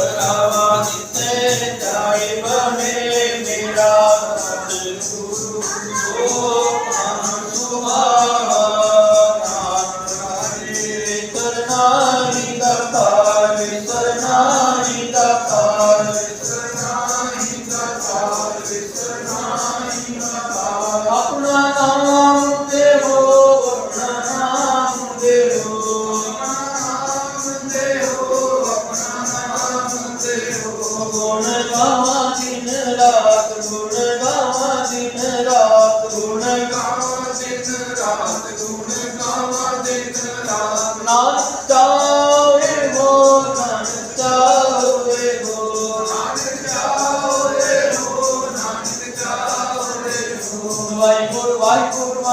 ਸਲਾਵਾ ਦਿੱਤੇ ਜਾਏ ਬਹੇ ਮੇਰਾ ਸਤਿਗੁਰੂ ਸੋ ਪੰਨ ਸੁਭਾਵਾ ਨਾਮ ਕਰੇ ਕਰਨਾਰੀ ਕਰਤਾ ਰਾਤ ਗੁਣ ਗਾਵਾਂ ਦਿਨ ਰਾਤ ਗੁਣ ਗਾਵਾਂ ਦਿਨ ਰਾਤ ਗੁਣ ਗਾਵਾਂ ਦਿਨ ਰਾਤ ਨਾਨਕ ਚਾਵੇ ਮੋ ਨਾਨਕ ਚਾਵੇ ਮੋ ਨਾਨਕ ਚਾਵੇ ਮੋ ਨਾਨਕ ਚਾਵੇ ਵਾਹਿਗੁਰੂ ਵਾਹਿਗੁਰੂ